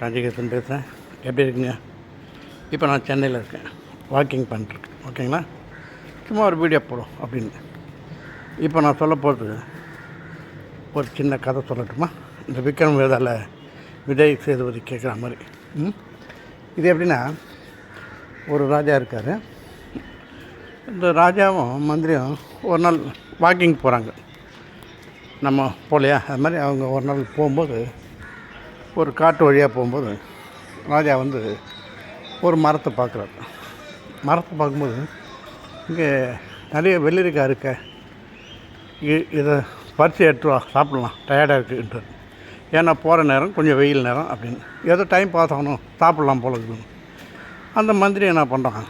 ராஜகிருஷ்ணன் பேசுகிறேன். எப்படி இருக்கீங்க? இப்போ நான் சென்னையில் இருக்கேன். வாக்கிங் பண்ணிட்டுருக்கேன். ஓகேங்களா சும்மா ஒரு வீடியோ போடும் அப்படின்னு. இப்போ நான் சொல்ல போகிறது ஒரு சின்ன கதை சொல்லட்டுமா? இந்த விக்ரம் வேதாவில் விஜய் சேதுபதி கேட்குற மாதிரி. ம்? இது எப்படின்னா ஒரு ராஜா இருக்கார். இந்த ராஜாவும் மந்திரியும் ஒரு நாள் வாக்கிங் போகிறாங்க. நம்ம போகலையா? அது மாதிரி அவங்க ஒரு நாள் போகும்போது ஒரு காட்டு வழியாக போகும்போது ராஜா வந்து ஒரு மரத்தை பார்க்குறாரு. மரத்தை பார்க்கும்போது இங்கே நிறைய வெள்ளரிக்காய் இருக்க. இதை பறித்து எடுத்துவா சாப்பிட்லாம். டயர்டாக இருக்குன்றார். ஏன்னா போகிற நேரம் கொஞ்சம் வெயில் நேரம் அப்படின்னு. ஏதோ டைம் பாஸ் ஆகணும் சாப்பிட்லாம் போல இருக்குன்னு அந்த மந்திரி என்ன பண்ணுறான்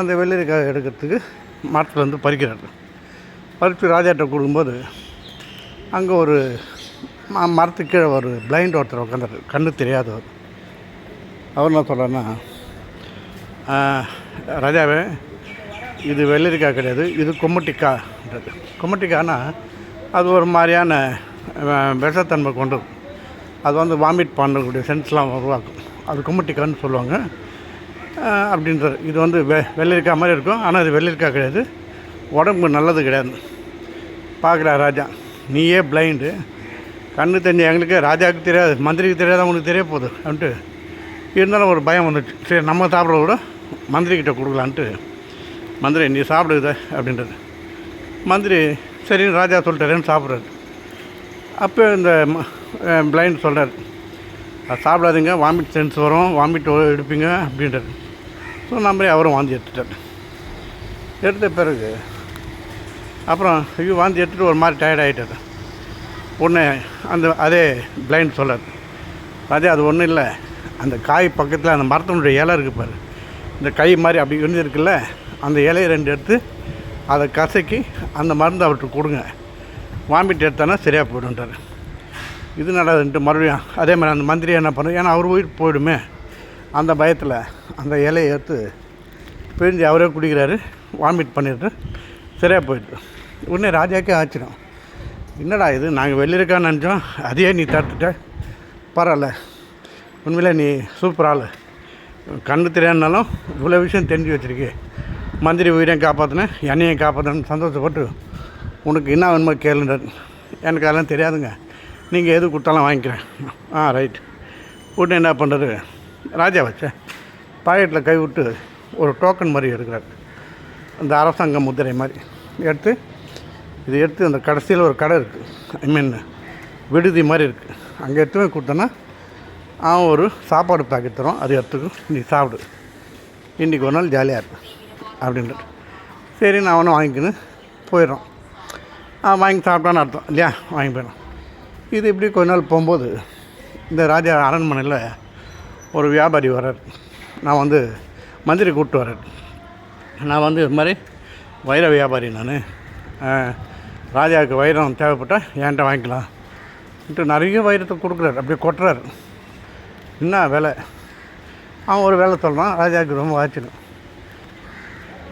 அந்த வெள்ளரிக்காய் எடுக்கிறதுக்கு மரத்துலேருந்து பறிக்கிறாரு. பறித்து ராஜாட்ட கொடுக்கும்போது அங்கே ஒரு மரத்துக்கு கீழே ஒரு பிளைண்ட் ஒருத்தர் உட்காந்தாரு கண்ணு தெரியாதவர். அவர் என்ன சொல்கிறேன்னா ராஜாவே இது வெள்ளரிக்காய் கிடையாது இது கொம்மட்டிக்காய்ன்றது கொம்மட்டிக்காய்னா அது ஒரு மாதிரியான விஷத்தன்மை கொண்டது அது வந்து வாமிட் பண்ணக்கூடிய சென்ஸ்லாம் உருவாக்கும். அது கும்மட்டிக்கான்னு சொல்லுவாங்க. அப்படின்றது. இது வந்து வெ வெள்ளரிக்காய் மாதிரி இருக்கும் ஆனால் இது வெள்ளரிக்காய் கிடையாது. உடம்புக்கு நல்லது கிடையாது. பார்க்குறா ராஜா நீயே பிளைண்டு கண்ணு தண்ணி எங்களுக்கு ராஜாவுக்கு தெரியாது மந்திரிக்கு தெரியாத உனக்கு தெரிய போகுது அப்படின்ட்டு. இருந்தாலும் ஒரு பயம் வந்துச்சு சரி நம்ம சாப்பிட்றத விட மந்திரிக்கிட்ட கொடுக்கலான்ட்டு. மந்திரி நீ சாப்பிடுத அப்படின்றது. மந்திரி சரின்னு ராஜா சொல்லிட்டாரேன்னு சாப்பிட்றாரு. அப்போ இந்த பிளைண்ட் சொல்கிறார் அது சாப்பிடாதீங்க வாமிட் சென்ஸ் வரும் வாமிட் எடுப்பீங்க அப்படின்றது ஸோ நம்மளே அவரும் வாந்தி எடுத்துட்டார். எடுத்த பிறகு அப்புறம் ஐயோ வாந்தி எடுத்துகிட்டு ஒரு மாதிரி டயர்ட் ஆகிட்டார் ஒன்று அந்த அதே பிளைண்ட் சொல்லார் அதே அது ஒன்றும் இல்லை. அந்த காய் பக்கத்தில் அந்த மரத்தினுடைய இலை இருக்குது பாரு. இந்த கை மாதிரி அப்படி இருந்து இருக்குல்ல அந்த இலையை ரெண்டு எடுத்து அதை கசக்கி அந்த மருந்து அவர்கிட்ட கொடுங்க. வாமிட் எடுத்தானா சரியாக போய்டுன்றார் இது நடந்துட்டு மறுபடியும் அதே மாதிரி அந்த மந்திரி என்ன பண்ணும் ஏன்னா அவர் உயிர் போயிடுமே. அந்த பயத்தில் அந்த இலையை எடுத்து பிழிஞ்சு அவரே குடிக்கிறாரு வாமிட் பண்ணிட்டு சரியாக போயிடுது. உடனே ராஜாக்கே ஆச்சிடும் என்னடா இது? நாங்கள் வெளியிருக்கான்னு நினச்சோம். அதையே நீ தடுத்துட்ட. பரவாயில்ல. உண்மையில் நீ சூப்பர் ஆள். கண்ணு தெரியாதுனாலும் இவ்வளோ விஷயம் தெரிஞ்சு வச்சுருக்கு. மந்திரி உயிரையும் காப்பாற்றினேன் என்னையும் காப்பாற்றினேன்னு சந்தோஷப்பட்டு உனக்கு என்ன வேணுமோ கேளுன்றார் எனக்கு அதெல்லாம் தெரியாதுங்க. நீங்கள் எது கொடுத்தாலும் வாங்கிக்கிறேன். ஆ ரைட் உடனே என்ன பண்ணுறது ராஜா வச்ச. பாக்கெட்டில் கை விட்டு ஒரு டோக்கன் மாதிரி எடுக்கிறார். அந்த அரசாங்க முத்திரை மாதிரி. எடுத்து இது எடுத்து அந்த கடைசியில் ஒரு கடை இருக்குது ஐ மீன் விடுதி மாதிரி இருக்குது அங்கே எடுத்து போய் கொடுத்தோன்னா அவன் ஒரு சாப்பாடு பேக்கெட் தரும் அது எடுத்துக்கும் நீ சாப்பிடு. இன்றைக்கி ஒரு நாள் ஜாலியாக இருக்கு அப்படின்ட்டு. சரி நான் அவனை வாங்கிக்கின்னு போயிடுறோம். அவன் வாங்கி சாப்பிட்டான்னு அர்த்தம் இல்லையா? வாங்கி போயிடும் இது இப்படி கொஞ்ச நாள் போகும்போது இந்த ராஜா அரண்மனையில் ஒரு வியாபாரி வர்றார். நான் வந்து மந்திரி கூப்பிட்டு வர்றேன். நான் வந்து இது மாதிரி வைர வியாபாரி நான். ராஜாவுக்கு வைரம் தேவைப்பட்டால் என்கிட்ட வாங்கிக்கலாம்ன்ட்டு நிறைய வைரத்தை கொடுக்குறாரு. அப்படியே கொட்டுறாரு. என்ன வேலை? அவன் ஒரு வேலை சொல்கிறான் ராஜாவுக்கு ரொம்ப ஆச்சரியம்.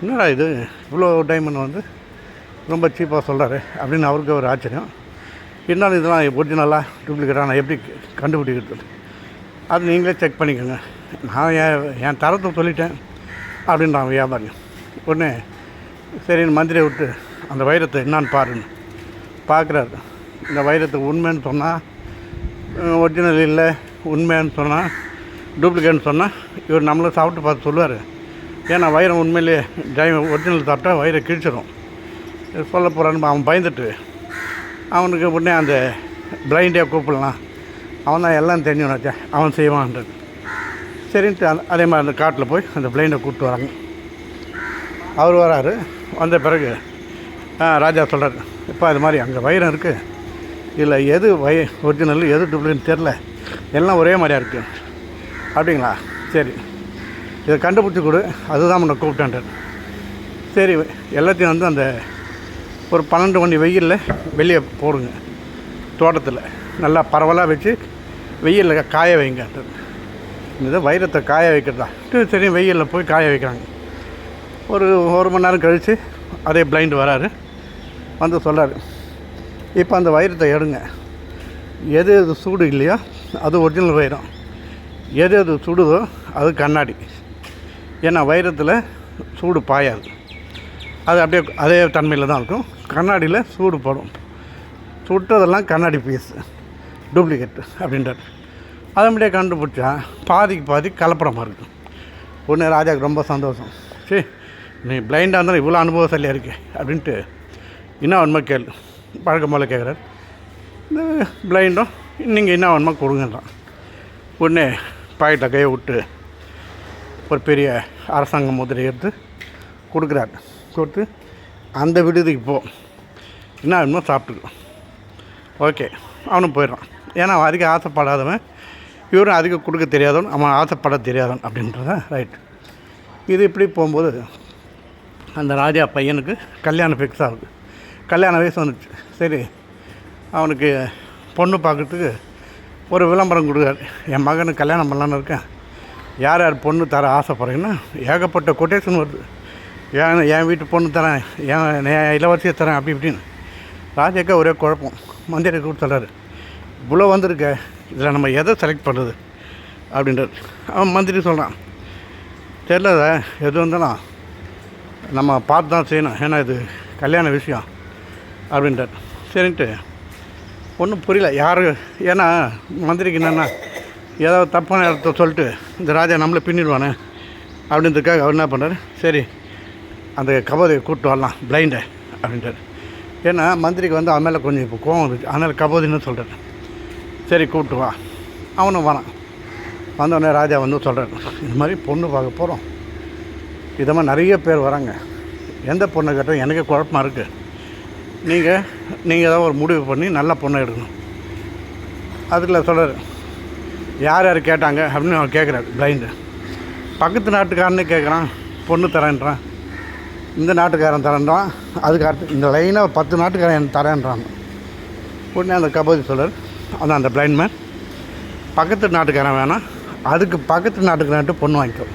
என்னடா இது? இவ்வளோ டைமண்ட் வந்து ரொம்ப சீப்பாக சொல்கிறாரு அப்படின்னு அவருக்கு ஒரு ஆச்சரியம். இருந்தாலும் இதெல்லாம் ஒரிஜினலாக டூப்ளிகேட்டாக நான் எப்படி கண்டுபிடிக்கிறது? அது நீங்களே செக் பண்ணிக்கோங்க. நான் என் என் தரத்தை சொல்லிட்டேன் அப்படின்றான் வியாபாரி. உடனே சரின்னு மந்திரியை விட்டு அந்த வைரத்தை என்னான்னு பாருன்னு பார்க்குறாரு. இந்த வைரத்தை உண்மைன்னு சொன்னால் ஒரிஜினல் இல்லை உண்மைன்னு சொன்னால் டூப்ளிகேட்னு சொன்னால் இவர் நம்மளும் சாப்பிட்டு பார்த்து சொல்லுவார். ஏன்னா வைரம் உண்மையிலேயே ஜெய் ஒரிஜினல் சாப்பிட்டா வயிறை கிழிச்சிடும் சொல்ல போகிறான்னு அவன் பயந்துட்டு அவனுக்கு உடனே அந்த பிளைண்டே கூப்பிடலாம். அவன் தான் எல்லாம் தெரிஞ்சவனாச்சே அவன் செய்வான்றது. சரின்ட்டு அந்த அதே மாதிரி அந்த காட்டில் போய் அந்த பிளைண்டை கூப்பிட்டு வராங்க. அவர் வராரு. வந்த பிறகு ராஜா சொல்கிறார் இப்போ அது மாதிரி அங்கே வைரம் இருக்குது இல்லை எது வை ஒரிஜினல் எது டூப்ளிகேட் தெரில எல்லாம் ஒரே மாதிரியா இருக்குது அப்படிங்களா? சரி. இதை கண்டுபிடிச்சி கொடு. அதுதான் உன்னை கூப்பிட்டேன் சரி எல்லாத்தையும் வந்து அந்த ஒரு பன்னெண்டு மணி வெயிலில் வெளியே போடுங்க. தோட்டத்தில். நல்லா பரவலாக வச்சு வெயிலில் காய வைங்கன்றது இது வைரத்தை காய வைக்கிறதா? சரி வெயிலில் போய் காய வைக்கிறாங்க. ஒரு ஒரு மணி நேரம் கழித்து அதே பிளைண்ட் வராரு. வந்து சொல்கிறார் இப்போ அந்த வைரத்தை எடுங்க. எது எது சூடு இல்லையோ அது ஒரிஜினல் வைரம். எது எது சுடுதோ அது கண்ணாடி. ஏன்னா வைரத்தில் சூடு பாயாது. அது அப்படியே அதே தன்மையில் தான் இருக்கும். கண்ணாடியில் சூடு படும். சுட்டதெல்லாம் கண்ணாடி பீஸ் டூப்ளிகேட் அப்படின்றார். அதை அப்படியே கண்டுபிடிச்சா பாதிக்கு பாதி கலப்படமாக இருக்கும். உடனே ராஜாவுக்கு ரொம்ப சந்தோஷம். சரி நீ பிளைண்டாக இருந்தாலும் இவ்வளோ அனுபவசாலியாக இருக்கே அப்படின்ட்டு என்ன உண்மை கேள் பழக்கம் போல் கேட்குறாரு இந்த பிளைண்டும் நீங்கள் என்ன வேணுமோ கொடுங்கன்றான். உடனே பாக்கெட்டில் கையை விட்டு ஒரு பெரிய அரசாங்க முதிரை எடுத்து கொடுக்குறாரு. கொடுத்து அந்த விடுதிக்கு போ. என்ன வேணுமோ சாப்பிட்டுக்கோ. ஓகே அவனும் போயிடுறான். ஏன்னா அவன் அதிகம் ஆசைப்படாதவன் இவரும் அதிகம் கொடுக்க தெரியாதவன் அவன் ஆசைப்பட தெரியாதவன் அப்படின்றத ரைட் இது இப்படி போகும்போது அந்த ராஜா பையனுக்கு கல்யாணம் ஃபிக்ஸ் ஆகுது. கல்யாண வயசு வந்துச்சு சரி அவனுக்கு பொண்ணு பார்க்கறதுக்கு ஒரு விளம்பரம் கொடுக்காரு என் மகனுக்கு கல்யாணம் பண்ணலான்னு இருக்கேன். யார் யார் பொண்ணு தர ஆசைப்படுறீங்கன்னா ஏகப்பட்ட கொட்டேஷன் வருது. ஏன் என் வீட்டு பொண்ணு தரேன் என் இளவரசியை தரேன் அப்படி இப்படின்னு. ராஜாக்கா ஒரே குழப்பம். மந்திரி கொடுத்துட்றாரு இவ்வளோ வந்திருக்க இதில் நம்ம எதை செலக்ட் பண்ணுறது அப்படின்றது அவன் மந்திரி சொல்கிறான் தெரியல எது வந்தாலும் நம்ம பார்த்து தான் செய்யணும். ஏன்னா இது கல்யாண விஷயம். அப்படின்றார் சரின்ட்டு. ஒன்றும் புரியல. யார்? ஏன்னா மந்திரிக்கு என்னென்னா ஏதாவது தப்பான இடத்த சொல்லிட்டு இந்த ராஜா நம்மளை பின்னிடுவானே அப்படின்றதுக்காக அவர் என்ன பண்ணுறாரு சரி அந்த கபோதையை கூப்பிட்டு வரலாம். பிளைண்டை அப்படின்றார் ஏன்னா மந்திரிக்கு வந்து அவன் மேலே கொஞ்சம் இப்போ கோவம் இருக்குது அதனால் கபோதின்னு சொல்கிறார் சரி கூப்பிட்டு வா. அவனும் வரான். வந்தோடனே ராஜா வந்து சொல்கிறார் இந்த மாதிரி பொண்ணு பார்க்க போகிறோம் இதை மாதிரி நிறைய பேர் வராங்க. எந்த பொண்ணை கேட்டால் எனக்கு குழப்பமாக இருக்குது நீங்கள் நீங்கள் ஏதாவது ஒரு முடிவு பண்ணி நல்ல பொண்ணை எடுக்கணும். அதில் சொல்கிறார் யார் யார் கேட்டாங்க? அப்படின்னு அவன் கேட்குறாரு பிளைண்டு பக்கத்து நாட்டுக்காரனே கேட்குறான் பொண்ணு தரேன்றான். இந்த நாட்டுக்காரன் தரேன்றான். அதுக்கு அடுத்து இந்த லைனாக பத்து நாட்டுக்காரன் தரேன்றான். உடனே அந்த கபோதி சொல்கிறார் அதான் அந்த பிளைண்ட் மேன் பக்கத்து நாட்டுக்காரன் வேணாம். அதுக்கு பக்கத்து நாட்டுக்காரன்ட்டு பொண்ணு வாங்கிக்கோ.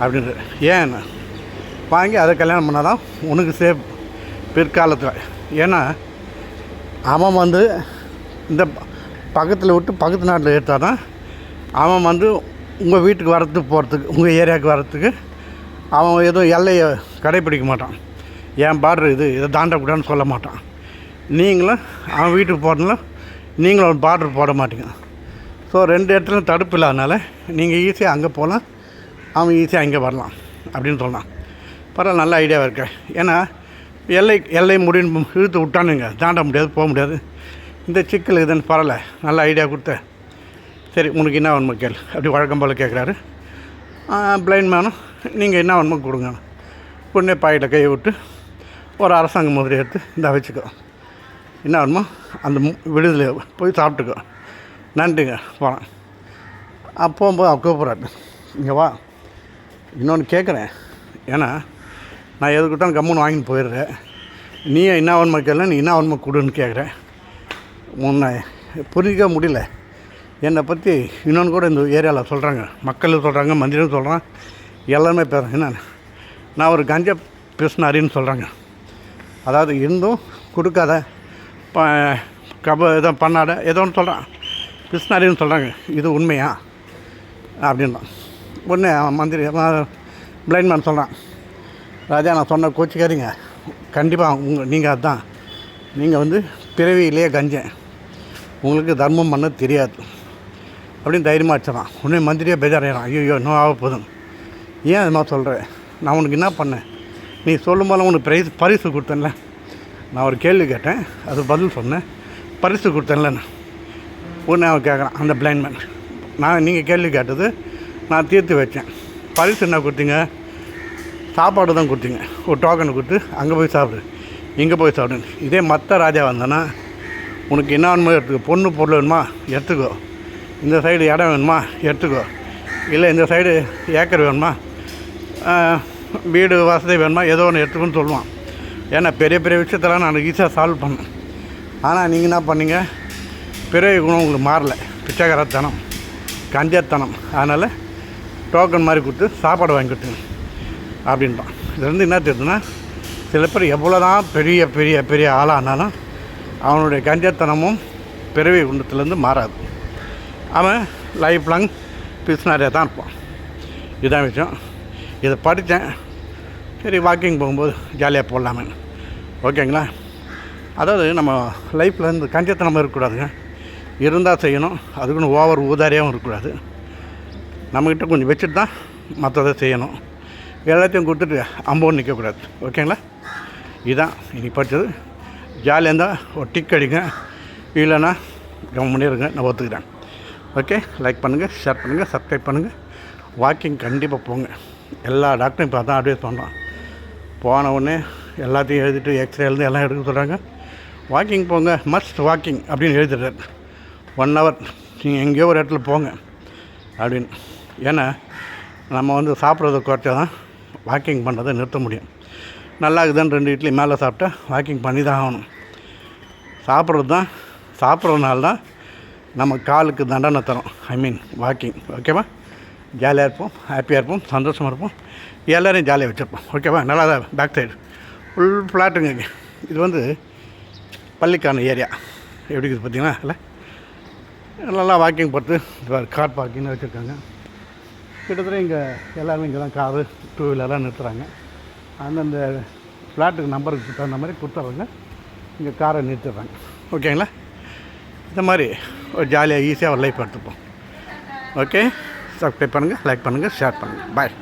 அப்படின்ட்டு ஏன்? வாங்கி அதை கல்யாணம் பண்ணால் தான் உனக்கு சேஃப் பிற்காலத்தில். ஏன்னா அவன் வந்து இந்த பக்கத்தில் விட்டு பக்கத்து நாட்டில் எடுத்தால் தான் அவன் வந்து உங்கள் வீட்டுக்கு வரத்துக்கு போகிறதுக்கு உங்கள் ஏரியாவுக்கு வரத்துக்கு அவன் எதுவும் எல்லையை கடைப்பிடிக்க மாட்டான். என் பாடுற இது இதை தாண்டக்கூடாதுன்னு சொல்ல மாட்டான். நீங்களும் அவன் வீட்டுக்கு போகிறதுனால நீங்களும் ஒரு பார்டர் போட மாட்டீங்க. ஸோ ரெண்டு இடத்துல தடுப்பு இல்லாதனால நீங்கள் ஈஸியாக அங்கே போகலாம் அவன் ஈஸியாக இங்கே வரலாம் அப்படின்னு சொல்லலாம். பரவாயில்ல நல்ல ஐடியாவாக இருக்கு. ஏன்னா எல்லை எல்லை முடின்னு இழுத்து விட்டானுங்க. தாண்ட முடியாது போக முடியாது. இந்த சிக்கல் இதுன்னு பரவாயில்ல நல்ல ஐடியா கொடுத்த. சரி உனக்கு என்ன வேணுமோ கேள். அப்படி வழக்கம் போல் கேட்குறாரு பிளைண்ட் மேனும் நீங்கள் என்ன வேணுமோ கொடுங்க. உடனே பாக்கெட்டை கையை விட்டு ஒரு அரசாங்க முதலி எடுத்து இந்த வச்சுக்கோ. என்ன வேணுமோ அந்த மு- விடுதலை போய் சாப்பிட்டுக்கோ. நன்றிங்க. போகிறேன் அப்போம்போது அவன் கூப்பிட்றாரு. இங்கே வா. இன்னொன்று கேட்குறேன் ஏன்னா நான் எதுக்கிட்டாலும் கம்முன்னு வாங்கிட்டு போயிடுறேன். நீ என்ன ஆகணுமா கேட்கல நீ என்ன வேணுமா கொடுன்னு கேட்குறேன் உன்னை புரிஞ்சிக்க முடியல. என்னை பற்றி இன்னொன்று கூட இந்த ஏரியாவில் சொல்கிறாங்க மக்கள் சொல்கிறாங்க மந்திரம் சொல்கிறான் எல்லாமே பேசுகிறேன் என்ன? நான் ஒரு கஞ்சா பிஸ்னாரின்னு சொல்கிறாங்க அதாவது இருந்தும் கொடுக்காத ப கப எதோ பண்ணாத ஏதோ ஒன்று சொல்கிறான் பிஸ்னாரின்னு சொல்கிறாங்க இது உண்மையா? அப்படின்னா. உடனே அவன் மந்திரி பிளைண்ட் மேன் சொல்கிறான் ராஜா நான் சொன்ன கோச்சிக்காதீங்க கண்டிப்பாக உங்கள் நீங்கள் அதுதான் நீங்கள் வந்து பிறவியிலேயே கஞ்சேன். உங்களுக்கு தர்மம் பண்ண தெரியாது. அப்படின்னு தைரியமாக வச்சிடறான் உடனே மந்திரியாக பேஜாராயிடும் ஐயோ இன்னும் ஆக போதும் ஏன் அது மாதிரி சொல்கிறேன் நான் உனக்கு என்ன பண்ணேன்? நீ சொல்லும் போல உனக்கு பிரைஸ் பரிசு கொடுத்தேன்ல. நான் ஒரு கேள்வி கேட்டேன். அது பதில் சொன்னேன். பரிசு கொடுத்தேன்ல நான் உடனே அவன் கேட்குறான் அந்த பிளைண்ட் நான் நீங்கள் கேள்வி கேட்டது நான் தீர்த்து வச்சேன். பரிசு என்ன கொடுத்தீங்க? சாப்பாடு தான் கொடுத்தீங்க. ஒரு டோக்கன் கொடுத்து அங்கே போய் சாப்பிடு. இங்கே போய் சாப்பிடு. இதே மற்ற ராஜா வந்தேன்னா உனக்கு என்ன வேணுமோ எடுத்துக்கோ. பொண்ணு பொருள் வேணுமா? எடுத்துக்கோ. இந்த சைடு இடம் வேணுமா? எடுத்துக்கோ. இல்லை இந்த சைடு ஏக்கர் வேணுமா? வீடு வசதி வேணுமா? ஏதோ ஒன்று எடுத்துக்கோன்னு சொல்லுவான். ஏன்னா பெரிய பெரிய விஷயத்தெல்லாம் நான் ஈஸியாக சால்வ் பண்ணேன். ஆனால் நீங்கள் என்ன பண்ணீங்க? பெரிய குணம் உங்களுக்கு மாறல. பிச்சைக்காரத்தனம் கஞ்சத்தனம். அதனால் டோக்கன் மாதிரி கொடுத்து சாப்பாடு வாங்கி கொடுத்துங்க. அப்படின்றான் இதுலேருந்து என்ன தெரியுதுன்னா சில பேர் எவ்வளோ தான் பெரிய பெரிய பெரிய ஆளானாலும் அவனுடைய கஞ்சத்தனமும் பிறவி குண்டத்துலேருந்து மாறாது. அவன் லைஃப் லாங் பிஸ்னாரியாக தான் இருப்பான். இதுதான் விஷயம். இதை படித்தேன். சரி வாக்கிங் போகும்போது ஜாலியாக போடலாமே. ஓகேங்களா? அதாவது நம்ம லைஃப்பில் இந்த கஞ்சத்தனமாக இருக்கக்கூடாதுங்க. இருந்தால் செய்யணும். அதுக்குன்னு ஓவர் ஊதாரியாகவும் இருக்கக்கூடாது. நம்மக்கிட்ட கொஞ்சம் வச்சுட்டு தான் மற்றதை செய்யணும். எல்லாத்தையும் கொடுத்துட்டு அம்போன்னு நிற்கக்கூடாது. ஓகேங்களா? இதுதான் இனி படித்தது ஜாலியாக இருந்தால் ஒரு டிக் அடிங்க. இல்லைன்னா கவனம் இருங்க. நான் ஒத்துக்கிறேன். ஓகே? லைக் பண்ணுங்கள் ஷேர் பண்ணுங்கள் சப்ஸ்கிரைப் பண்ணுங்கள் வாக்கிங் கண்டிப்பாக போங்க. எல்லா டாக்டரும் இப்போ தான் அட்வைஸ் பண்ணுறோம் போன உடனே எல்லாத்தையும் எழுதிட்டு எக்ஸ்ரே எக்ஸ்ரேலேருந்து எல்லாம் எடுக்க சொல்கிறாங்க வாக்கிங் போங்க. மஸ்ட் வாக்கிங் அப்படின்னு எழுதிடுறாரு. ஒன் ஹவர் நீங்கள் எங்கேயோ ஒரு இடத்துல போங்க. அப்படின்னு. ஏன்னா நம்ம வந்து சாப்பிட்றத குறைச்சா தான் வாக்கிங் பண்ணுறதை நிறுத்த முடியும். நல்லா இருக்குதுன்னு ரெண்டு இட்லி மேலே சாப்பிட்டா வாக்கிங் பண்ணி தான் ஆகணும். சாப்பிட்றது தான் சாப்பிட்றதுனால தான் நம்ம காலுக்கு தண்டனை தரும். ஐ மீன் வாக்கிங் ஓகேவா ஜாலியாக இருப்போம் ஹாப்பியாக இருப்போம் சந்தோஷமாக இருப்போம். எல்லோரையும் ஜாலியாக வச்சுருப்போம். ஓகேவா நல்லா தான் பேக் சைடு ஃபுல் ஃப்ளாட்டுங்க இது வந்து பள்ளிக்கான ஏரியா எப்படி இருக்குது பார்த்தீங்கன்னா இல்லை? நல்லா வாக்கிங் பார்த்து கார் பார்க்கிங்னு வச்சுருக்காங்க. கிட்டத்தட்ட இங்கே எல்லோரும் இங்கே தான் காரு டூ வீலரெலாம் நிறுத்துகிறாங்க அந்தந்த ஃப்ளாட்டுக்கு நம்பருக்கு தகுந்த மாதிரி கொடுத்துட்றாங்க இங்கே காரை நிறுத்திடுறாங்க. ஓகேங்களா இந்த மாதிரி ஒரு ஜாலியாக ஈஸியாக ஒரு லைஃப் எடுத்துப்போம். ஓகே சப்ஸ்கிரைப் பண்ணுங்கள் லைக் பண்ணுங்கள் ஷேர் பண்ணுங்கள் பாய்